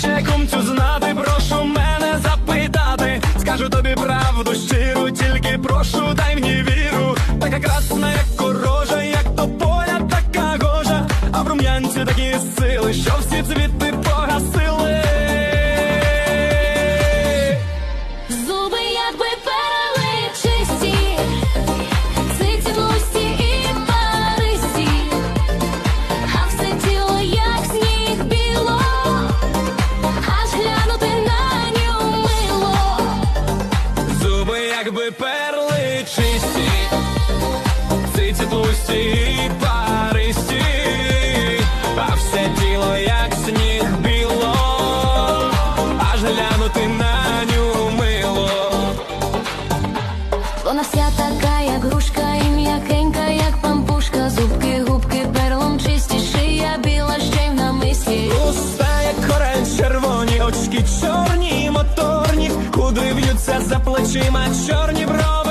Хоче кумцю знати, прошу мене запитати. Скажу тобі правду щиру, тільки прошу, дай мені віру. Така красна, як корожа, як то поля, така гожа, а в рум'янці такі сили. Якби перли чисті, циці тлусті і паристі, а все тіло як сніг біло, аж глянути на ню мило. Вона вся така, як грушка, і м'якенька, як пампушка, зубки, губки, перлом чисті, шия біла, ще й в намисті. Уста, як кораль, червоні, очки чорні, за плечима, чорні брови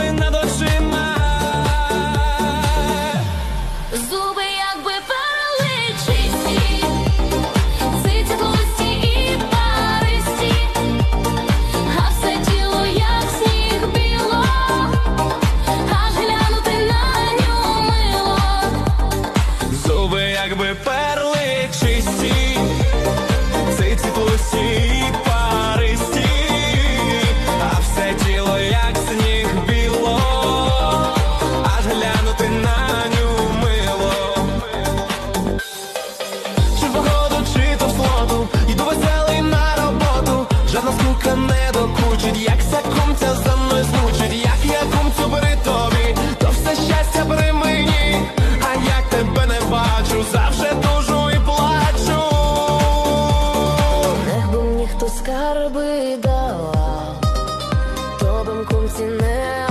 то бим